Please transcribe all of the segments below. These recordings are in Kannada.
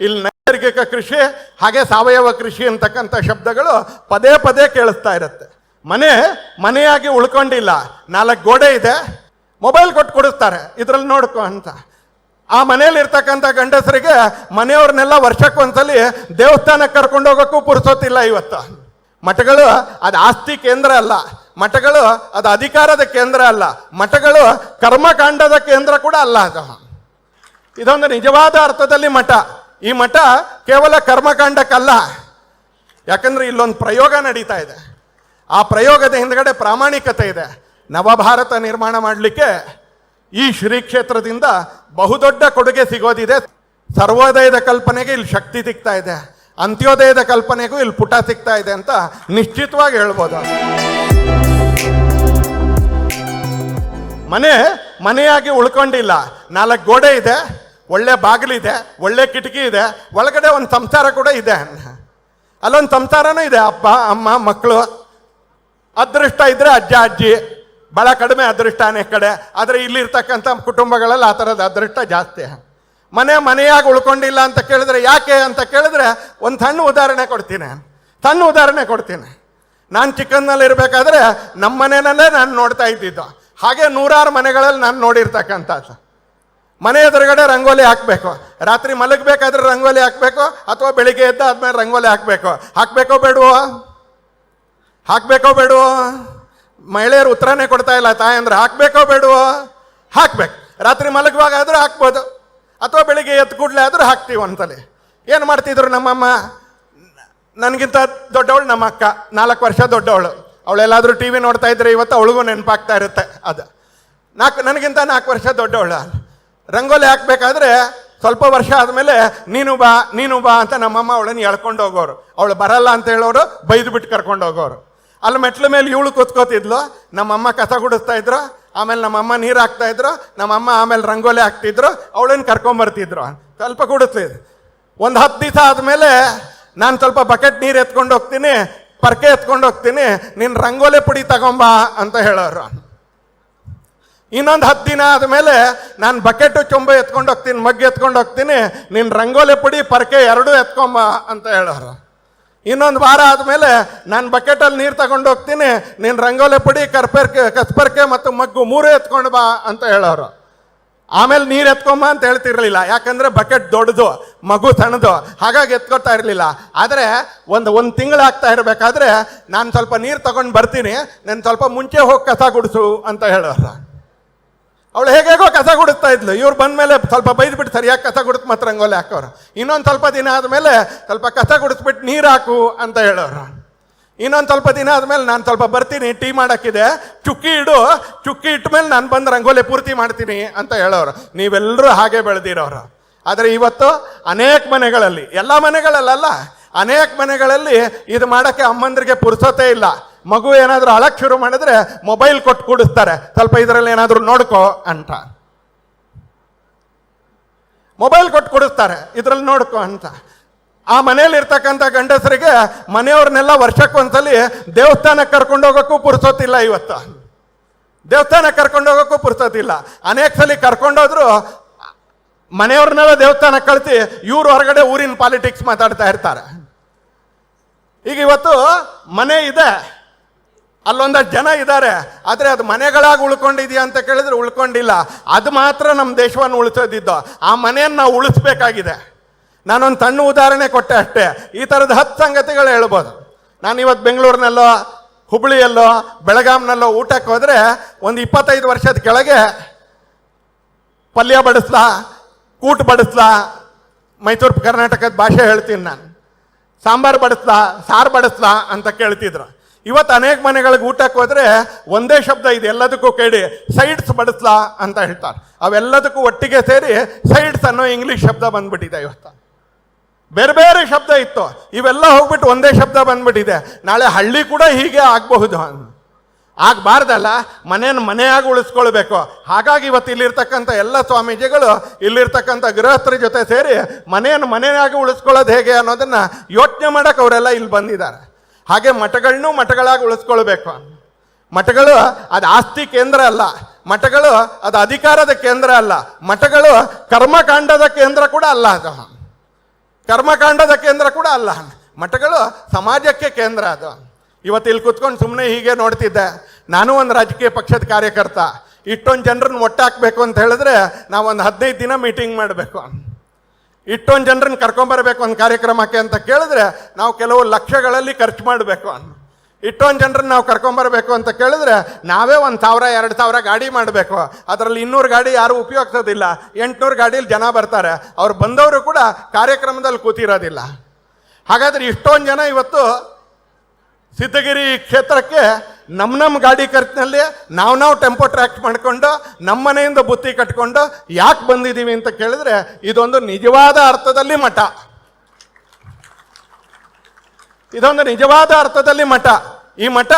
ಇಲ್ಲಿ ನೈಸರ್ಗಿಕ ಕೃಷಿ, ಹಾಗೆ ಸಾವಯವ ಕೃಷಿ ಅಂತಕ್ಕಂಥ ಶಬ್ದಗಳು ಪದೇ ಪದೇ ಕೇಳಿಸ್ತಾ ಇರುತ್ತೆ. ಮನೆ ಮನೆಯಾಗಿ ಉಳ್ಕೊಂಡಿಲ್ಲ. ನಾಲ್ಕು ಗೋಡೆ ಇದೆ. ಮೊಬೈಲ್ ಕೊಟ್ಟು ಕೊಡಿಸ್ತಾರೆ. ಇದ್ರಲ್ಲಿ ನೋಡ್ಕೊ ಅಂತ. ಆ ಮನೆಯಲ್ಲಿರ್ತಕ್ಕಂಥ ಗಂಡಸರಿಗೆ ಮನೆಯವ್ರನ್ನೆಲ್ಲ ವರ್ಷಕ್ಕೊಂದ್ಸಲಿ ದೇವಸ್ಥಾನಕ್ಕೆ ಕರ್ಕೊಂಡು ಹೋಗೋಕ್ಕೂ ಪುರ್ಸೋತಿಲ್ಲ ಇವತ್ತು. ಮಠಗಳು ಅದು ಆಸ್ತಿ ಕೇಂದ್ರ ಅಲ್ಲ. ಮಠಗಳು ಅದು ಅಧಿಕಾರದ ಕೇಂದ್ರ ಅಲ್ಲ. ಮಠಗಳು ಕರ್ಮಕಾಂಡದ ಕೇಂದ್ರ ಕೂಡ ಅಲ್ಲ ಅದು. ಇದೊಂದು ನಿಜವಾದ ಅರ್ಥದಲ್ಲಿ ಮಠ. ಈ ಮಠ ಕೇವಲ ಕರ್ಮಕಾಂಡಕ್ಕಲ್ಲ. ಯಾಕಂದ್ರೆ ಇಲ್ಲೊಂದು ಪ್ರಯೋಗ ನಡೀತಾ ಇದೆ. ಆ ಪ್ರಯೋಗದ ಹಿಂದ್ಗಡೆ ಪ್ರಾಮಾಣಿಕತೆ ಇದೆ. ನವಭಾರತ ನಿರ್ಮಾಣ ಮಾಡಲಿಕ್ಕೆ ಈ ಶ್ರೀ ಕ್ಷೇತ್ರದಿಂದ ಬಹುದೊಡ್ಡ ಕೊಡುಗೆ ಸಿಗೋದಿದೆ. ಸರ್ವೋದಯದ ಕಲ್ಪನೆಗೆ ಇಲ್ಲಿ ಶಕ್ತಿ ಸಿಗ್ತಾ ಇದೆ. ಅಂತ್ಯೋದಯದ ಕಲ್ಪನೆಗೂ ಇಲ್ಲಿ ಪುಟ ಸಿಗ್ತಾ ಇದೆ ಅಂತ ನಿಶ್ಚಿತವಾಗಿ ಹೇಳ್ಬೋದು. ಮನೆ ಮನೆಯಾಗಿ ಉಳ್ಕೊಂಡಿಲ್ಲ. ನಾಲ್ಕು ಗೋಡೆ ಇದೆ. ಒಳ್ಳೆ ಬಾಗಿಲಿದೆ ಒಳ್ಳೆ ಕಿಟಕಿ ಇದೆ, ಒಳಗಡೆ ಒಂದು ಸಂಸಾರ ಕೂಡ ಇದೆ. ಅಲ್ಲೊಂದು ಸಂಸಾರನೂ ಇದೆ, ಅಪ್ಪ, ಅಮ್ಮ ಮಕ್ಕಳು ಅದೃಷ್ಟ ಇದ್ರೆ ಅಜ್ಜ, ಅಜ್ಜಿ. ಭಾಳ ಕಡಿಮೆ ಅದೃಷ್ಟ ಅನೇಕ ಕಡೆ. ಆದರೆ ಇಲ್ಲಿರ್ತಕ್ಕಂಥ ಕುಟುಂಬಗಳಲ್ಲಿ ಆ ಥರದ ಅದೃಷ್ಟ ಜಾಸ್ತಿ. ಮನೆ ಮನೆಯಾಗಿ ಉಳ್ಕೊಂಡಿಲ್ಲ ಅಂತ ಕೇಳಿದ್ರೆ ಯಾಕೆ ಅಂತ ಕೇಳಿದ್ರೆ ಒಂದು ಸಣ್ಣ ಉದಾಹರಣೆ ಕೊಡ್ತೀನಿ. ಸಣ್ಣ ಉದಾಹರಣೆ ಕೊಡ್ತೀನಿ. ನಾನು ಚಿಕ್ಕಂದಲ್ಲಿ ಇರಬೇಕಾದ್ರೆ ನಮ್ಮ ಮನೆಯಲ್ಲೇ ನಾನು ನೋಡ್ತಾ ಇದ್ದಿದ್ದು. ಹಾಗೆ ನೂರಾರು ಮನೆಗಳಲ್ಲಿ ನಾನು ನೋಡಿರ್ತಕ್ಕಂಥದ್ದು. ಮನೆ ಎದುರುಗಡೆ ರಂಗೋಲಿ ಹಾಕಬೇಕು. ರಾತ್ರಿ ಮಲಗಬೇಕಾದ್ರೆ ರಂಗೋಲಿ ಹಾಕಬೇಕು, ಅಥವಾ ಬೆಳಿಗ್ಗೆ ಎದ್ದ ಆದ್ಮೇಲೆ ರಂಗೋಲಿ ಹಾಕಬೇಕು. ಹಾಕಬೇಕೋ ಬೇಡವೋ? ಹಾಕ್ಬೇಕೋ ಬೇಡವೋ? ಮಹಿಳೆಯರು ಉತ್ತರನೇ ಕೊಡ್ತಾ ಇಲ್ಲ, ತಾಯಿ ಅಂದ್ರೆ ಹಾಕ್ಬೇಕೋ ಬೇಡವೋ? ಹಾಕ್ಬೇಕು. ರಾತ್ರಿ ಮಲಗುವಾಗ ಆದ್ರೂ ಹಾಕ್ಬೋದು. ಅಥವಾ ಬೆಳಿಗ್ಗೆ ಎದ್ದು ಕೂಡಲೇ ಆದರೂ ಹಾಕ್ತೀವಿ ಒಂದ್ಸಲಿ ಏನು ಮಾಡ್ತಿದ್ರು ನಮ್ಮಮ್ಮ? ನನಗಿಂತ ದೊಡ್ಡವಳು ನಮ್ಮ ಅಕ್ಕ. ನಾಲ್ಕು ವರ್ಷ ದೊಡ್ಡವಳು. ಅವಳೆಲ್ಲಾದರೂ ಟಿ ವಿ ನೋಡ್ತಾ ಇದ್ರೆ ಇವತ್ತು ಅವಳಿಗೂ ನೆನಪಾಗ್ತಾ ಇರುತ್ತೆ ಅದು. ನಾಲ್ಕು ನನಗಿಂತ ನಾಲ್ಕು ವರ್ಷ ದೊಡ್ಡವಳು ರಂಗೋಲಿ ಹಾಕ್ಬೇಕಾದ್ರೆ ಸ್ವಲ್ಪ ವರ್ಷ ಆದಮೇಲೆ ನೀನು ಬಾ ನೀನು ಬಾ ಅಂತ ನಮ್ಮಮ್ಮ ಅವಳನ್ನು ಎಳ್ಕೊಂಡು ಹೋಗೋರು. ಅವಳು ಬರಲ್ಲ ಅಂತ ಹೇಳೋರು, ಬೈದು ಬಿಟ್ಟು ಕರ್ಕೊಂಡು ಹೋಗೋರು. ಅಲ್ಲಿ ಮೆಟ್ಲ ಮೇಲೆ ಇವಳು ಕೂತ್ಕೋತಿದ್ಲು. ನಮ್ಮಮ್ಮ ಕಸ ಗುಡಿಸ್ತಾ ಇದ್ರು. ಆಮೇಲೆ ನಮ್ಮಮ್ಮ ನೀರು ಹಾಕ್ತಾ ಇದ್ರು. ನಮ್ಮಮ್ಮ ಆಮೇಲೆ ರಂಗೋಲಿ ಹಾಕ್ತಿದ್ರು. ಅವಳನ್ನ ಕರ್ಕೊಂಬರ್ತಿದ್ರು ಸ್ವಲ್ಪ ಕುಡಿಸ್ತಿದ್ರು ಒಂದು ಹತ್ತು ದಿವಸ ಆದಮೇಲೆ ನಾನು ಸ್ವಲ್ಪ ಬಕೆಟ್ ನೀರು ಎತ್ಕೊಂಡು ಹೋಗ್ತೀನಿ, ಪರ್ಕೆ ಎತ್ಕೊಂಡು ಹೋಗ್ತೀನಿ ನಿನ್ನ ರಂಗೋಲಿ ಪುಡಿ ತಗೊಂಬಾ ಅಂತ ಹೇಳೋರು. ಇನ್ನೊಂದು ಹತ್ತು ದಿನ ಆದಮೇಲೆ ನಾನು ಬಕೆಟು ಚೊಂಬ ಎತ್ಕೊಂಡು ಹೋಗ್ತೀನಿ, ಮಗ್ಗ ಎತ್ಕೊಂಡು ಹೋಗ್ತೀನಿ ನಿನ್ನ ರಂಗೋಲಿ ಪುಡಿ, ಪರಕೆ ಎರಡೂ ಎತ್ಕೊಂಬ ಅಂತ ಹೇಳೋರು. ಇನ್ನೊಂದು ವಾರ ಆದಮೇಲೆ ನಾನು ಬಕೆಟಲ್ಲಿ ನೀರು ತಗೊಂಡು ಹೋಗ್ತೀನಿ, ನೀನು ರಂಗೋಲಿ ಪುಡಿ, ಕರ್ಪರ್ಕೆ, ಕಸ್ಪರ್ಕೆ ಮತ್ತು ಮಗ್ಗು ಮೂರು ಎತ್ಕೊಂಡು ಬಾ ಅಂತ ಹೇಳೋರು. ಆಮೇಲೆ ನೀರು ಎತ್ಕೊಂಬ ಅಂತ ಹೇಳ್ತಿರ್ಲಿಲ್ಲ, ಯಾಕಂದ್ರೆ ಬಕೆಟ್ ದೊಡ್ಡದು, ಮಗು ಸಣ್ಣದು, ಹಾಗಾಗಿ ಎತ್ಕೊಳ್ತಾ ಇರಲಿಲ್ಲ. ಆದರೆ ಒಂದು ಒಂದು ತಿಂಗಳು ಆಗ್ತಾ ಇರಬೇಕಾದ್ರೆ ನಾನು ಸ್ವಲ್ಪ ನೀರು ತಗೊಂಡು ಬರ್ತೀನಿ, ನಾನು ಸ್ವಲ್ಪ ಮುಂಚೆ ಹೋಗಿ ಕಸ ಗುಡಿಸು ಅಂತ ಹೇಳೋರು. ಅವಳು ಹೇಗೇಗೋ ಕಸ ಗುಡಿಸ್ತಾ ಇದ್ಲು. ಇವ್ರು ಬಂದ್ಮೇಲೆ ಸ್ವಲ್ಪ ಬೈದ್ಬಿಟ್ಟು ಸರಿಯಾಗಿ ಕಸ ಗುಡಿಸ್ ಮಾತ್ರ ರಂಗೋಲಿ ಹಾಕೋರು ಇನ್ನೊಂದು ಸ್ವಲ್ಪ ದಿನ ಆದಮೇಲೆ ಸ್ವಲ್ಪ ಕಸ ಗುಡಿಸ್ಬಿಟ್ಟು ನೀರು ಹಾಕು ಅಂತ ಹೇಳೋರು. ಇನ್ನೊಂದು ಸ್ವಲ್ಪ ದಿನ ಆದಮೇಲೆ ನಾನು ಸ್ವಲ್ಪ ಬರ್ತೀನಿ, ಟೀ ಮಾಡೋಕ್ಕಿದೆ. ಚುಕ್ಕಿ ಇಡು, ಚುಕ್ಕಿ ಇಟ್ಟ ಮೇಲೆ ನಾನು ಬಂದು ರಂಗೋಲಿ ಪೂರ್ತಿ ಮಾಡ್ತೀನಿ ಅಂತ ಹೇಳೋರು. ನೀವೆಲ್ಲರೂ ಹಾಗೆ ಬೆಳೆದಿರೋರು. ಆದರೆ ಇವತ್ತು ಅನೇಕ ಮನೆಗಳಲ್ಲಿ, ಎಲ್ಲ ಮನೆಗಳಲ್ಲಲ್ಲ, ಅನೇಕ ಮನೆಗಳಲ್ಲಿ ಇದು ಮಾಡೋಕ್ಕೆ ಅಮ್ಮಂದ್ರಿಗೆ ಪುರ್ಸೋತೇ ಇಲ್ಲ. ಮಗು ಏನಾದರೂ ಅಳಕ್ಕೆ ಶುರು ಮಾಡಿದ್ರೆ ಮೊಬೈಲ್ ಕೊಟ್ಟು ಕೂಡಿಸ್ತಾರೆ. ಸ್ವಲ್ಪ ಇದರಲ್ಲಿ ಏನಾದರೂ ನೋಡ್ಕೋ ಅಂತ. ಮೊಬೈಲ್ ಕೊಟ್ಟು ಕೊಡಿಸ್ತಾರೆ. ಇದರಲ್ಲಿ ನೋಡ್ಕೋ ಅಂತ. ಆ ಮನೆಯಲ್ಲಿ ಇರ್ತಕ್ಕಂಥ ಗಂಡಸರಿಗೆ ಮನೆಯವ್ರನ್ನೆಲ್ಲ ವರ್ಷಕ್ಕೊಂದ್ಸಲಿ ದೇವಸ್ಥಾನಕ್ಕೆ ಕರ್ಕೊಂಡು ಹೋಗೋಕ್ಕೂ ಪುರ್ಸೋತಿಲ್ಲ ಇವತ್ತು. ದೇವಸ್ಥಾನಕ್ಕೆ ಕರ್ಕೊಂಡು ಹೋಗೋಕ್ಕೂ ಪುರ್ಸೋತಿಲ್ಲ ಅನೇಕ ಸಲ ಕರ್ಕೊಂಡೋದ್ರು ಮನೆಯವ್ರನ್ನೆಲ್ಲ ದೇವಸ್ಥಾನಕ್ಕೆ ಕಳಿಸಿ ಇವ್ರು ಹೊರಗಡೆ ಊರಿನ ಪಾಲಿಟಿಕ್ಸ್ ಮಾತಾಡ್ತಾ ಇರ್ತಾರೆ. ಈಗ ಇವತ್ತು ಮನೆ ಇದೆ. ಅಲ್ಲೊಂದಷ್ಟು ಜನ ಇದ್ದಾರೆ, ಆದರೆ ಅದು ಮನೆಗಳಾಗಿ ಉಳ್ಕೊಂಡಿದೆಯಾ ಅಂತ ಕೇಳಿದ್ರೆ ಉಳ್ಕೊಂಡಿಲ್ಲ. ಅದು ಮಾತ್ರ ನಮ್ಮ ದೇಶವನ್ನು ಉಳಿಸೋದಿದ್ದು. ಆ ಮನೆಯನ್ನು ನಾವು ಉಳಿಸ್ಬೇಕಾಗಿದೆ. ನಾನೊಂದು ಸಣ್ಣ ಉದಾಹರಣೆ ಕೊಟ್ಟೆ ಅಷ್ಟೇ. ಈ ಥರದ ಹತ್ತು ಸಂಗತಿಗಳು ಹೇಳ್ಬೋದು. ನಾನು ಇವತ್ತು ಬೆಂಗಳೂರಿನಲ್ಲೋ, ಹುಬ್ಳಿಯಲ್ಲೋ, ಬೆಳಗಾಂನಲ್ಲೋ ಊಟಕ್ಕೆ ಹೋದರೆ ಒಂದು ಇಪ್ಪತ್ತೈದು ವರ್ಷದ ಕೆಳಗೆ ಪಲ್ಯ ಬಡಿಸ್ಲಾ, ಕೂಟ್ ಬಡಿಸ್ಲಾ, ಮೈಸೂರು ಕರ್ನಾಟಕದ ಭಾಷೆ ಹೇಳ್ತೀನಿ ನಾನು. ಸಾಂಬಾರು ಬಡಿಸ್ಲಾ, ಸಾರು ಬಡಿಸ್ಲಾ ಅಂತ ಕೇಳ್ತಿದ್ರು. ಇವತ್ತು ಅನೇಕ ಮನೆಗಳಿಗೆ ಊಟಕ್ಕೆ ಹೋದ್ರೆ ಒಂದೇ ಶಬ್ದ ಇದೆ, ಎಲ್ಲದಕ್ಕೂ ಕೇಳಿ, ಸೈಡ್ಸ್ ಬಡಿಸ್ಲಾ ಅಂತ ಹೇಳ್ತಾರೆ. ಅವೆಲ್ಲದಕ್ಕೂ ಒಟ್ಟಿಗೆ ಸೇರಿ ಸೈಡ್ಸ್ ಅನ್ನೋ ಇಂಗ್ಲಿಷ್ ಶಬ್ದ ಬಂದ್ಬಿಟ್ಟಿದೆ ಇವತ್ತು. ಬೇರೆ ಬೇರೆ ಶಬ್ದ ಇತ್ತು. ಇವೆಲ್ಲ ಹೋಗ್ಬಿಟ್ಟು ಒಂದೇ ಶಬ್ದ ಬಂದ್ಬಿಟ್ಟಿದೆ. ನಾಳೆ ಹಳ್ಳಿ ಕೂಡ ಹೀಗೆ ಆಗಬಹುದು ಆಗಬಾರ್ದಲ್ಲ, ಮನೆಯನ್ನು ಮನೆಯಾಗಿ ಉಳಿಸ್ಕೊಳ್ಬೇಕು. ಹಾಗಾಗಿ ಇವತ್ತು ಇಲ್ಲಿರ್ತಕ್ಕಂಥ ಎಲ್ಲ ಸ್ವಾಮೀಜಿಗಳು, ಇಲ್ಲಿರ್ತಕ್ಕಂಥ ಗೃಹಸ್ಥರ ಜೊತೆ ಸೇರಿ ಮನೆಯನ್ನು ಮನೆಯಾಗಿ ಉಳಿಸ್ಕೊಳ್ಳೋದು ಹೇಗೆ ಅನ್ನೋದನ್ನು ಯೋಚನೆ ಮಾಡೋಕೆ ಅವರೆಲ್ಲ ಇಲ್ಲಿ ಬಂದಿದ್ದಾರೆ. ಹಾಗೆ ಮಠಗಳನ್ನೂ ಮಠಗಳಾಗಿ ಉಳಿಸ್ಕೊಳ್ಬೇಕು. ಮಠಗಳು ಅದು ಆಸ್ತಿ ಕೇಂದ್ರ ಅಲ್ಲ. ಮಠಗಳು ಅದು ಅಧಿಕಾರದ ಕೇಂದ್ರ ಅಲ್ಲ. ಮಠಗಳು ಕರ್ಮಕಾಂಡದ ಕೇಂದ್ರ ಕೂಡ ಅಲ್ಲ ಅದು. ಕರ್ಮಕಾಂಡದ ಕೇಂದ್ರ ಕೂಡ ಅಲ್ಲ. ಮಠಗಳು ಸಮಾಜಕ್ಕೆ ಕೇಂದ್ರ ಅದು. ಇವತ್ತು ಇಲ್ಲಿ ಕುತ್ಕೊಂಡು ಸುಮ್ಮನೆ ಹೀಗೆ ನೋಡ್ತಿದ್ದೆ. ನಾನು ಒಂದು ರಾಜಕೀಯ ಪಕ್ಷದ ಕಾರ್ಯಕರ್ತ. ಇಷ್ಟೊಂದು ಜನರನ್ನ ಒಟ್ಟಾಕಬೇಕು ಅಂತ ಹೇಳಿದ್ರೆ ನಾವೊಂದು ಹದಿನೈದು ದಿನ ಮೀಟಿಂಗ್ ಮಾಡಬೇಕು. ಇಷ್ಟೊಂದು ಜನರನ್ನ ಕರ್ಕೊಂಬರ್ಬೇಕು ಒಂದು ಕಾರ್ಯಕ್ರಮಕ್ಕೆ ಅಂತ ಕೇಳಿದ್ರೆ ನಾವು ಕೆಲವು ಲಕ್ಷಗಳಲ್ಲಿ ಖರ್ಚು ಮಾಡಬೇಕು ಇಷ್ಟೊಂದು ಜನರನ್ನ ನಾವು ಕರ್ಕೊಂಬರ್ಬೇಕು ಅಂತ ಕೇಳಿದ್ರೆ ನಾವೇ ಒಂದು ಸಾವಿರ, ಎರಡು ಸಾವಿರ ಗಾಡಿ ಮಾಡಬೇಕು. ಅದರಲ್ಲಿ ಇನ್ನೂರು ಗಾಡಿ ಯಾರು ಉಪಯೋಗಿಸೋದಿಲ್ಲ. ಎಂಟುನೂರು ಗಾಡೀಲಿ ಜನ ಬರ್ತಾರೆ. ಅವ್ರು ಬಂದವರು ಕೂಡ ಕಾರ್ಯಕ್ರಮದಲ್ಲಿ ಕೂತಿರೋದಿಲ್ಲ. ಹಾಗಾದ್ರೆ ಇಷ್ಟೊಂದು ಜನ ಇವತ್ತು ಸಿದ್ಧಗಿರಿ ಕ್ಷೇತ್ರಕ್ಕೆ ನಮ್ಮ ನಮ್ಮ ಗಾಡಿ ಖರ್ಚಿನಲ್ಲಿ ನಾವು ನಾವು ಟೆಂಪೋ ಟ್ರ್ಯಾಕ್ ಮಾಡಿಕೊಂಡು ನಮ್ಮ ಮನೆಯಿಂದ ಬುತ್ತಿ ಕಟ್ಕೊಂಡು ಯಾಕೆ ಬಂದಿದ್ದೀವಿ ಅಂತ ಕೇಳಿದ್ರೆ ಇದೊಂದು ನಿಜವಾದ ಅರ್ಥದಲ್ಲಿ ಮಠ. ಇದೊಂದು ನಿಜವಾದ ಅರ್ಥದಲ್ಲಿ ಮಠ. ಈ ಮಠ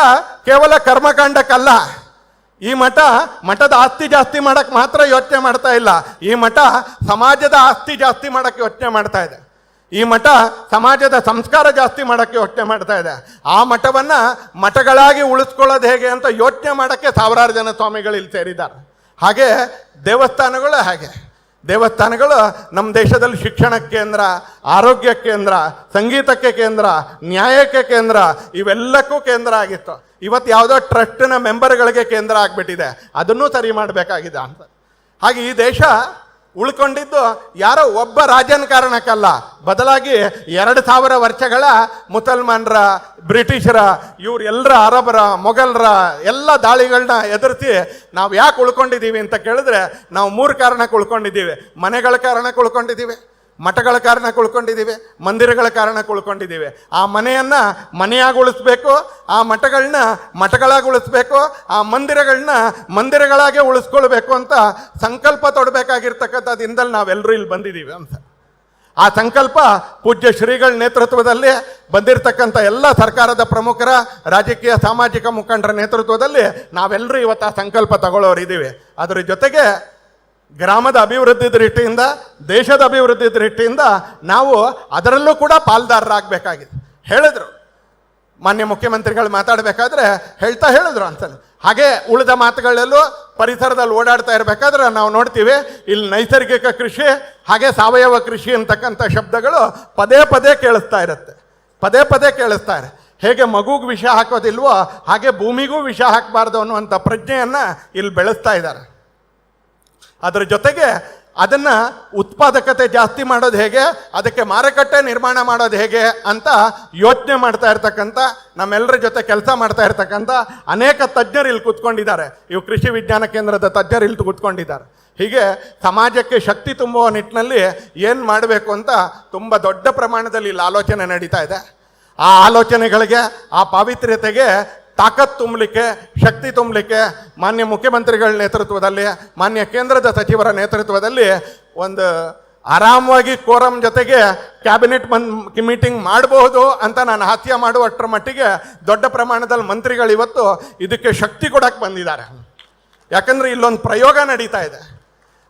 ಕೇವಲ ಕರ್ಮಕಾಂಡಕ್ಕಲ್ಲ. ಈ ಮಠ ಮಠದ ಆಸ್ತಿ ಜಾಸ್ತಿ ಮಾಡಕ್ಕೆ ಮಾತ್ರ ಯೋಚನೆ ಮಾಡ್ತಾ ಇಲ್ಲ. ಈ ಮಠ ಸಮಾಜದ ಆಸ್ತಿ ಜಾಸ್ತಿ ಮಾಡಕ್ಕೆ ಯೋಚನೆ ಮಾಡ್ತಾ ಇದೆ. ಈ ಮಠ ಸಮಾಜದ ಸಂಸ್ಕಾರ ಜಾಸ್ತಿ ಮಾಡೋಕ್ಕೆ ಯೋಚನೆ ಮಾಡ್ತಾ ಇದೆ. ಆ ಮಠವನ್ನು ಮಠಗಳಾಗಿ ಉಳಿಸ್ಕೊಳ್ಳೋದು ಹೇಗೆ ಅಂತ ಯೋಚನೆ ಮಾಡೋಕ್ಕೆ ಸಾವಿರಾರು ಜನ ಸ್ವಾಮಿಗಳು ಇಲ್ಲಿ ಸೇರಿದ್ದಾರೆ. ಹಾಗೆ ದೇವಸ್ಥಾನಗಳು ಹಾಗೆ. ದೇವಸ್ಥಾನಗಳು ನಮ್ಮ ದೇಶದಲ್ಲಿ ಶಿಕ್ಷಣ ಕೇಂದ್ರ, ಆರೋಗ್ಯ ಕೇಂದ್ರ, ಸಂಗೀತಕ್ಕೆ ಕೇಂದ್ರ, ನ್ಯಾಯಕ್ಕೆ ಕೇಂದ್ರ, ಇವೆಲ್ಲಕ್ಕೂ ಕೇಂದ್ರ ಆಗಿತ್ತು. ಇವತ್ತು ಯಾವುದೋ ಟ್ರಸ್ಟ್ನ ಮೆಂಬರ್ಗಳಿಗೆ ಕೇಂದ್ರ ಆಗಿಬಿಟ್ಟಿದೆ. ಅದನ್ನೂ ಸರಿ ಮಾಡಬೇಕಾಗಿದೆ ಅಂತ. ಹಾಗೆ ಈ ದೇಶ ಉಳ್ಕೊಂಡಿದ್ದು ಯಾರೋ ಒಬ್ಬ ರಾಜನ ಕಾರಣಕ್ಕಲ್ಲ. ಬದಲಾಗಿ ಎರಡು ಸಾವಿರ ವರ್ಷಗಳ ಮುಸಲ್ಮಾನರ, ಬ್ರಿಟಿಷರ ಇವರೆಲ್ಲರ ಅರಬರ, ಮೊಘಲರ ಎಲ್ಲ ದಾಳಿಗಳನ್ನ ಎದುರಿಸಿ ನಾವು ಯಾಕೆ ಉಳ್ಕೊಂಡಿದ್ದೀವಿ ಅಂತ ಕೇಳಿದ್ರೆ ನಾವು ಮೂರು ಕಾರಣಕ್ಕೆ ಉಳ್ಕೊಂಡಿದ್ದೀವಿ. ಮನೆಗಳ ಕಾರಣಕ್ಕೆ ಉಳ್ಕೊಂಡಿದ್ದೀವಿ. ಮಠಗಳ ಕಾರಣ ಕುಳ್ಕೊಂಡಿದ್ದೀವಿ ಮಂದಿರಗಳ ಕಾರಣ ಕುಳ್ಕೊಂಡಿದ್ದೀವಿ ಆ ಮನೆಯನ್ನು ಮನೆಯಾಗಿ ಉಳಿಸ್ಬೇಕು, ಆ ಮಠಗಳನ್ನ ಮಠಗಳಾಗಿ ಉಳಿಸ್ಬೇಕು, ಆ ಮಂದಿರಗಳನ್ನ ಮಂದಿರಗಳಾಗೆ ಉಳಿಸ್ಕೊಳ್ಬೇಕು ಅಂತ ಸಂಕಲ್ಪ ತೊಡಬೇಕಾಗಿರ್ತಕ್ಕಂಥ ದಿನದಲ್ಲಿ ನಾವೆಲ್ಲರೂ ಇಲ್ಲಿ ಬಂದಿದ್ದೀವಿ ಅಂತ. ಆ ಸಂಕಲ್ಪ ಪೂಜ್ಯ ಶ್ರೀಗಳ ನೇತೃತ್ವದಲ್ಲಿ ಬಂದಿರತಕ್ಕಂಥ ಎಲ್ಲ ಸರ್ಕಾರದ ಪ್ರಮುಖರ, ರಾಜಕೀಯ ಸಾಮಾಜಿಕ ಮುಖಂಡರ ನೇತೃತ್ವದಲ್ಲಿ ನಾವೆಲ್ಲರೂ ಇವತ್ತು ಆ ಸಂಕಲ್ಪ ತಗೊಳ್ಳೋರಿದ್ದೀವಿ. ಅದರ ಜೊತೆಗೆ ಗ್ರಾಮದ ಅಭಿವೃದ್ಧಿ ದೃಷ್ಟಿಯಿಂದ, ದೇಶದ ಅಭಿವೃದ್ಧಿ ದೃಷ್ಟಿಯಿಂದ ನಾವು ಅದರಲ್ಲೂ ಕೂಡ ಪಾಲ್ದಾರರಾಗಬೇಕಾಗಿದೆ. ಹೇಳಿದ್ರು. ಮಾನ್ಯ ಮುಖ್ಯಮಂತ್ರಿಗಳು ಮಾತಾಡಬೇಕಾದ್ರೆ ಹೇಳ್ತಾ ಹೇಳಿದ್ರು ಅಂತ ಹಾಗೆ ಉಳಿದ ಮಾತುಗಳಲ್ಲೂ ಪರಿಸರದಲ್ಲಿ ಓಡಾಡ್ತಾ ಇರಬೇಕಾದ್ರೆ ನಾವು ನೋಡ್ತೀವಿ, ಇಲ್ಲಿ ನೈಸರ್ಗಿಕ ಕೃಷಿ, ಹಾಗೆ ಸಾವಯವ ಕೃಷಿ ಅಂತಕ್ಕಂಥ ಶಬ್ದಗಳು ಪದೇ ಪದೇ ಕೇಳಿಸ್ತಾ ಇರುತ್ತೆ. ಪದೇ ಪದೇ ಕೇಳಿಸ್ತಾ ಇರ ಹೇಗೆ ಮಗುಗೆ ವಿಷ ಹಾಕೋದಿಲ್ವೋ, ಹಾಗೆ ಭೂಮಿಗೂ ವಿಷ ಹಾಕಬಾರ್ದು ಅನ್ನುವಂಥ ಪ್ರಜ್ಞೆಯನ್ನು ಇಲ್ಲಿ ಬೆಳೆಸ್ತಾ ಇದ್ದಾರೆ. ಅದರ ಜೊತೆಗೆ ಅದನ್ನ ಉತ್ಪಾದಕತೆ ಜಾಸ್ತಿ ಮಾಡೋದು ಹೇಗೆ, ಅದಕ್ಕೆ ಮಾರುಕಟ್ಟೆ ನಿರ್ಮಾಣ ಮಾಡೋದು ಹೇಗೆ ಅಂತ ಯೋಚನೆ ಮಾಡ್ತಾ ಇರ್ತಕ್ಕಂಥ, ನಮ್ಮೆಲ್ಲರ ಜೊತೆ ಕೆಲಸ ಮಾಡ್ತಾ ಇರ್ತಕ್ಕಂಥ ಅನೇಕ ತಜ್ಞರು ಇಲ್ಲಿ ಕೂತ್ಕೊಂಡಿದ್ದಾರೆ. ಇವು ಕೃಷಿ ವಿಜ್ಞಾನ ಕೇಂದ್ರದ ತಜ್ಞರು ಇಲ್ಲಿ ಕೂತ್ಕೊಂಡಿದ್ದಾರೆ. ಹೀಗೆ ಸಮಾಜಕ್ಕೆ ಶಕ್ತಿ ತುಂಬುವ ನಿಟ್ಟಿನಲ್ಲಿ ಏನು ಮಾಡಬೇಕು ಅಂತ ತುಂಬ ದೊಡ್ಡ ಪ್ರಮಾಣದಲ್ಲಿ ಇಲ್ಲಿ ಆಲೋಚನೆ ನಡೀತಾ ಇದೆ. ಆ ಆಲೋಚನೆಗಳಿಗೆ, ಆ ಪಾವಿತ್ರ್ಯತೆಗೆ ತಾಕತ್ ತುಂಬಲಿಕ್ಕೆ, ಶಕ್ತಿ ತುಂಬಲಿಕ್ಕೆ ಮಾನ್ಯ ಮುಖ್ಯಮಂತ್ರಿಗಳ ನೇತೃತ್ವದಲ್ಲಿ, ಮಾನ್ಯ ಕೇಂದ್ರದ ಸಚಿವರ ನೇತೃತ್ವದಲ್ಲಿ ಒಂದು ಆರಾಮವಾಗಿ ಕೋರಂ ಜೊತೆಗೆ ಕ್ಯಾಬಿನೆಟ್ ಮನ್ ಮೀಟಿಂಗ್ ಮಾಡಬಹುದು ಅಂತ ನಾನು ಹತ್ಯೆ ಮಾಡುವಷ್ಟರ ಮಟ್ಟಿಗೆ ದೊಡ್ಡ ಪ್ರಮಾಣದಲ್ಲಿ ಮಂತ್ರಿಗಳು ಇವತ್ತು ಇದಕ್ಕೆ ಶಕ್ತಿ ಕೊಡಕ್ಕೆ ಬಂದಿದ್ದಾರೆ. ಯಾಕಂದ್ರೆ ಇಲ್ಲೊಂದು ಪ್ರಯೋಗ ನಡೀತಾ ಇದೆ.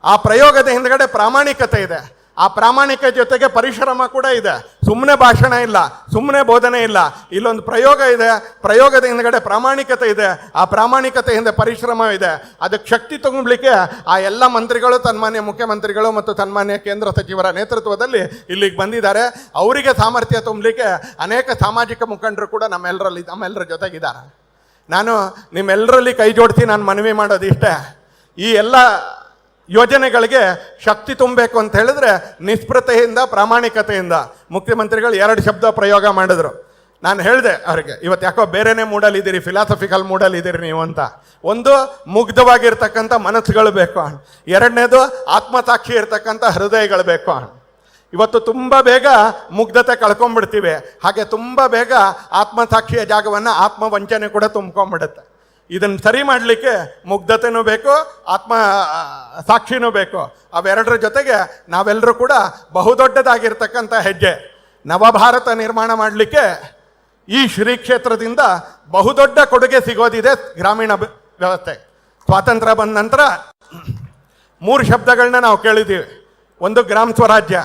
ಆ ಪ್ರಯೋಗದ ಹಿಂದ್ಗಡೆ ಪ್ರಾಮಾಣಿಕತೆ ಇದೆ. ಆ ಪ್ರಾಮಾಣಿಕ ಜೊತೆಗೆ ಪರಿಶ್ರಮ ಕೂಡ ಇದೆ. ಸುಮ್ಮನೆ ಭಾಷಣ ಇಲ್ಲ ಸುಮ್ಮನೆ ಬೋಧನೆ ಇಲ್ಲ. ಇಲ್ಲೊಂದು ಪ್ರಯೋಗ ಇದೆ, ಪ್ರಯೋಗದ ಹಿಂದ್ಗಡೆ ಪ್ರಾಮಾಣಿಕತೆ ಇದೆ. ಆ ಪ್ರಾಮಾಣಿಕತೆ ಹಿಂದೆ ಪರಿಶ್ರಮ ಇದೆ. ಅದಕ್ಕೆ ಶಕ್ತಿ ತುಂಬಲಿಕ್ಕೆ ಆ ಎಲ್ಲ ಮಂತ್ರಿಗಳು, ತನ್ಮಾನ್ಯ ಮುಖ್ಯಮಂತ್ರಿಗಳು ಮತ್ತು ತನ್ಮಾನ್ಯ ಕೇಂದ್ರ ಸಚಿವರ ನೇತೃತ್ವದಲ್ಲಿ ಇಲ್ಲಿಗೆ ಬಂದಿದ್ದಾರೆ. ಅವರಿಗೆ ಸಾಮರ್ಥ್ಯ ತುಂಬಲಿಕ್ಕೆ ಅನೇಕ ಸಾಮಾಜಿಕ ಮುಖಂಡರು ಕೂಡ ನಮ್ಮೆಲ್ಲರಲ್ಲಿ ನಮ್ಮೆಲ್ಲರ ಜೊತೆಗಿದ್ದಾರೆ. ನಾನು ನಿಮ್ಮೆಲ್ಲರಲ್ಲಿ ಕೈ ಜೋಡಿಸಿ ನಾನು ಮನವಿ ಮಾಡೋದು ಇಷ್ಟೇ. ಈ ಎಲ್ಲ ಯೋಜನೆಗಳಿಗೆ ಶಕ್ತಿ ತುಂಬಬೇಕು ಅಂತ ಹೇಳಿದ್ರೆ ನಿಸ್ಪೃತೆಯಿಂದ, ಪ್ರಾಮಾಣಿಕತೆಯಿಂದ ಮುಖ್ಯಮಂತ್ರಿಗಳು ಎರಡು ಶಬ್ದ ಪ್ರಯೋಗ ಮಾಡಿದ್ರು. ನಾನು ಹೇಳಿದೆ ಅವರಿಗೆ, ಇವತ್ತು ಯಾಕೋ ಬೇರೆನೇ ಮೂಡಲ್ಲಿದ್ದೀರಿ ಫಿಲಾಸಫಿಕಲ್ ಮೂಡಲ್ಲಿದ್ದೀರಿ ನೀವು ಅಂತ. ಒಂದು, ಮುಗ್ಧವಾಗಿರ್ತಕ್ಕಂಥ ಮನಸ್ಸುಗಳು ಬೇಕು ಅಣ್ಣ ಎರಡನೇದು, ಆತ್ಮಸಾಕ್ಷಿ ಇರ್ತಕ್ಕಂಥ ಹೃದಯಗಳು ಬೇಕು ಅಣ್ಣ ಇವತ್ತು ತುಂಬ ಬೇಗ ಮುಗ್ಧತೆ ಕಳ್ಕೊಂಡ್ಬಿಡ್ತೀವಿ ಹಾಗೆ ತುಂಬ ಬೇಗ ಆತ್ಮಸಾಕ್ಷಿಯ ಜಾಗವನ್ನು ಆತ್ಮವಂಚನೆ ಕೂಡ ತುಂಬ್ಕೊಂಡ್ಬಿಡುತ್ತೆ ಇದನ್ನು ಸರಿ ಮಾಡಲಿಕ್ಕೆ ಮುಗ್ಧತೆನೂ ಬೇಕು, ಆತ್ಮ ಸಾಕ್ಷಿನೂ ಬೇಕು. ಅವೆರಡರ ಜೊತೆಗೆ ನಾವೆಲ್ಲರೂ ಕೂಡ ಬಹುದೊಡ್ಡದಾಗಿರ್ತಕ್ಕಂಥ ಹೆಜ್ಜೆ. ನವಭಾರತ ನಿರ್ಮಾಣ ಮಾಡಲಿಕ್ಕೆ ಈ ಶ್ರೀ ಕ್ಷೇತ್ರದಿಂದ ಬಹುದೊಡ್ಡ ಕೊಡುಗೆ ಸಿಗೋದಿದೆ ಗ್ರಾಮೀಣ ವ್ಯವಸ್ಥೆ. ಸ್ವಾತಂತ್ರ್ಯ ಬಂದ ನಂತರ ಮೂರು ಶಬ್ದಗಳನ್ನ ನಾವು ಕೇಳಿದ್ದೀವಿ. ಒಂದು ಗ್ರಾಮ ಸ್ವರಾಜ್ಯ,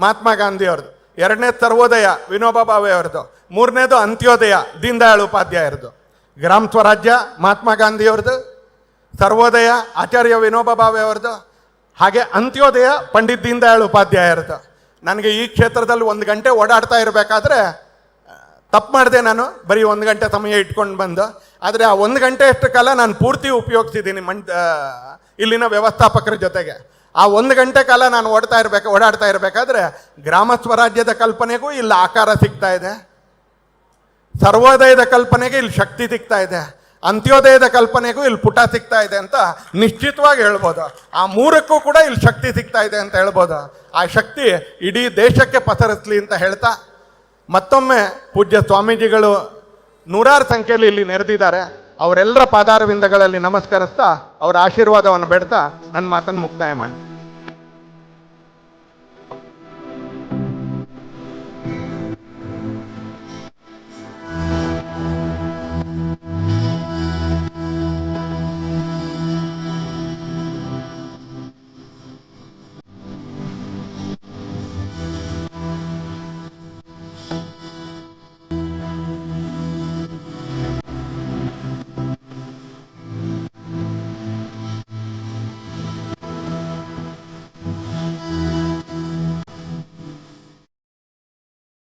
ಮಹಾತ್ಮ ಗಾಂಧಿಯವ್ರದ್ದು. ಎರಡನೇ ಸರ್ವೋದಯ, ವಿನೋಬಾ ಭಾವೆ ಅವ್ರದ್ದು ಮೂರನೇದು ಅಂತ್ಯೋದಯ ದೀನ್ ದಯಾಳ್ ಉಪಾಧ್ಯಾಯರದು ಗ್ರಾಮ ಸ್ವರಾಜ್ಯ ಮಹಾತ್ಮ ಗಾಂಧಿಯವ್ರದ್ದು, ಸರ್ವೋದಯ ಆಚಾರ್ಯ ವಿನೋಬಾ ಭಾವೆ ಅವ್ರದ್ದು, ಹಾಗೆ ಅಂತ್ಯೋದಯ ಪಂಡಿತ್ ದೀನ್ ದಯಾಳ್ ಉಪಾಧ್ಯಾಯರದು ನನಗೆ ಈ ಕ್ಷೇತ್ರದಲ್ಲಿ ಒಂದು ಗಂಟೆ ಓಡಾಡ್ತಾ ಇರಬೇಕಾದ್ರೆ ತಪ್ಪು ಮಾಡಿದೆ ನಾನು. ಬರೀ ಒಂದು ಗಂಟೆ ಸಮಯ ಇಟ್ಕೊಂಡು ಬಂದು, ಆದರೆ ಆ ಒಂದು ಗಂಟೆ ಅಷ್ಟು ಕಾಲ ನಾನು ಪೂರ್ತಿ ಉಪಯೋಗಿಸಿದ್ದೀನಿ ಮಂಡ್ ಇಲ್ಲಿನ ವ್ಯವಸ್ಥಾಪಕರ ಜೊತೆಗೆ. ಆ ಒಂದು ಗಂಟೆ ಕಾಲ ನಾನು ಓಡ್ತಾ ಇರಬೇಕು, ಓಡಾಡ್ತಾ ಇರಬೇಕಾದ್ರೆ, ಗ್ರಾಮ ಸ್ವರಾಜ್ಯದ ಕಲ್ಪನೆಗೂ ಇಲ್ಲಿ, ಆಕಾರ ಸಿಗ್ತಾ ಇದೆ. ಸರ್ವೋದಯದ ಕಲ್ಪನೆಗೆ ಇಲ್ಲಿ ಶಕ್ತಿ ಸಿಗ್ತಾ ಇದೆ. ಅಂತ್ಯೋದಯದ ಕಲ್ಪನೆಗೂ ಇಲ್ಲಿ ಪುಟ ಸಿಗ್ತಾ ಇದೆ ಅಂತ ನಿಶ್ಚಿತವಾಗಿ ಹೇಳ್ಬೋದು. ಆ ಮೂರಕ್ಕೂ ಕೂಡ ಇಲ್ಲಿ ಶಕ್ತಿ ಸಿಗ್ತಾ ಇದೆ ಅಂತ ಹೇಳ್ಬೋದು. ಆ ಶಕ್ತಿ ಇಡೀ ದೇಶಕ್ಕೆ ಪಸರಿಸ್ಲಿ ಅಂತ ಹೇಳ್ತಾ ಮತ್ತೊಮ್ಮೆ ಪೂಜ್ಯ ಸ್ವಾಮೀಜಿಗಳು ನೂರಾರು ಸಂಖ್ಯೆಯಲ್ಲಿ ಇಲ್ಲಿ ನೆರೆದಿದ್ದಾರೆ. ಅವರೆಲ್ಲರ ಪಾದಾರವಿಂದಗಳಲ್ಲಿ ನಮಸ್ಕರಿಸ್ತಾ ಅವರ ಆಶೀರ್ವಾದವನ್ನು ಬೇಡ್ತಾ ನನ್ನ ಮಾತನ್ನು ಮುಕ್ತಾಯ ಮಾಡಿ.